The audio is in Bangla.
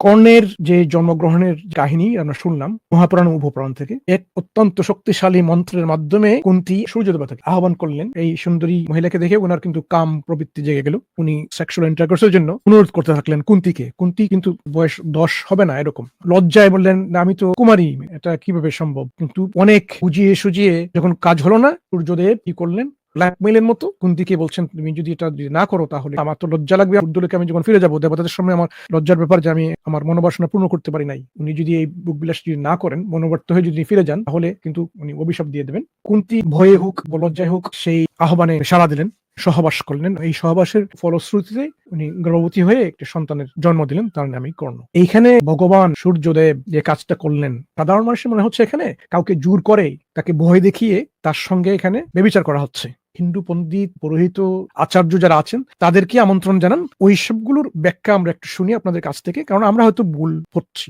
কর্ণের যে জন্মগ্রহণের কাহিনী আমরা শুনলাম মহাপুরাণ উপপুরাণ থেকে এক অত্যন্ত শক্তিশালী মন্ত্রের মাধ্যমে কুন্তি সূর্য দেবতাকে আহ্বান করলেন। এই সুন্দরী মহিলাকে দেখে ওনার কিন্তু কাম প্রবৃত্তি জেগে গেল। উনি সেক্সুয়াল ইন্টারকোর্সের জন্য অনুরোধ করতে থাকলেন কুন্তিকে। কুন্তি কিন্তু বয়স দশ হবে না এরকম। লজ্জায় বললেন "না, আমি তো কুমারী এটা কীভাবে সম্ভব? কিন্তু অনেক বুঝিয়ে সুজিয়ে যখন কাজ হলো না সূর্যদেব কি করলেন? ব্ল্যাকমেইলের মতো? কোন দিকে বলছেন তুমি? যদি এটা না করো তাহলে আমার তো লজ্জা লাগবে। উদ্দোলকে আমি যখন ফিরে যাব, দেবতাদের সময় আমার লজ্জার ব্যাপার যে আমি আমার মনোবাসনা পূর্ণ করতে পারি নাই। উনি যদি এই বুক বিলাস যদি না করেন, মনোবর্ত হয়ে যদি ফিরে যান, তাহলে কিন্তু উনি অভিশাপ দিয়ে দেবেন। কুন্তি ভয়ে হোক বা লজ্জায় হোক, সেই আহ্বানে সাড়া দিলেন। সহবাস করলেন। এই সহবাসের ফলশ্রুতিতে উনি গর্ভবতী হয়ে একটি সন্তানের জন্ম দিলেন, তার নামই কর্ণ। এইখানে ভগবান সূর্যদেব যে কাজটা করলেন, সাধারণ মানুষের মনে হচ্ছে এখানে কাউকে জোর করে তাকে ভয় দেখিয়ে তার সঙ্গে এখানে বেবিচার করা হচ্ছে। হিন্দু পণ্ডিত, পুরোহিত, আচার্য যারা আছেন, তাদেরকে আমন্ত্রণ জানান। ওই সবগুলোর ব্যাখ্যা আমরা একটু শুনি আপনাদের কাছ থেকে, কারণ আমরা হয়তো ভুল পড়ছি।